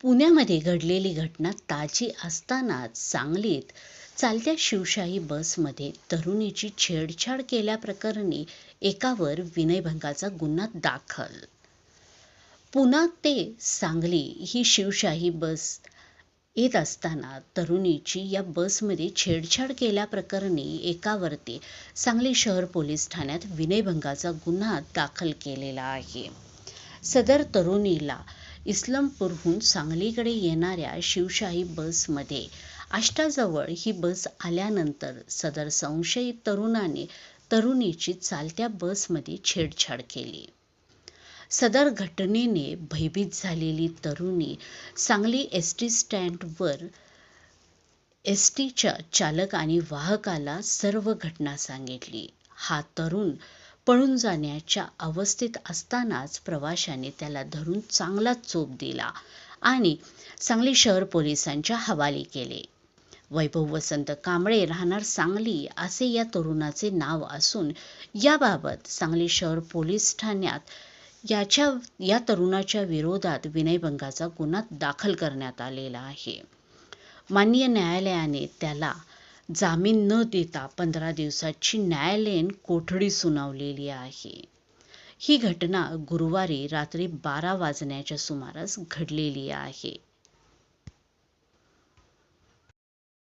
पुण्यामध्ये घडलेली घटना ताजी असतानाच सांगलीत चालत्या शिवशाही बसमध्ये तरुणीची छेडछाड केल्याप्रकरणी एकावर विनयभंगाचा गुन्हा दाखल. पुन्हा ते सांगली ही शिवशाही बस येत असताना तरुणीची या बसमध्ये छेडछाड केल्याप्रकरणी एकावरती सांगली शहर पोलीस ठाण्यात विनयभंगाचा गुन्हा दाखल केलेला आहे. सदर तरुणीला इस्लामपूरहून सांगलीकडे येणाऱ्या शिवशाही बसमध्ये. आष्टाजवळ ही बस आल्यानंतर सदर संशयित तरुणाने तरुणीची चालत्या बसमध्ये छेडछाड केली. सदर घटनेने भयभीत झालेली तरुणी सांगली एस टी स्टँडवर एस टीच्या चालक आणि वाहकाला सर्व घटना सांगितली. हा तरुण पळून जाण्याच्या अवस्थेत असतानाच प्रवाशाने त्याला धरून चांगला चोप दिला आणि सांगली शहर पोलिसांच्या हवाली केले. वैभव वसंत कांबळे राहणार सांगली असे या तरुणाचे नाव असून याबाबत सांगली शहर पोलीस ठाण्यात याच्या या तरुणाच्या विरोधात विनयभंगाचा गुन्हा दाखल करण्यात आलेला आहे. माननीय न्यायालयाने त्याला जामीन न देता पंधरा दिवसाची न्यायालयीन कोठडी सुनावलेली आहे. ही घटना गुरुवारी रात्री बारा वाजण्याच्या सुमारास घडलेली आहे.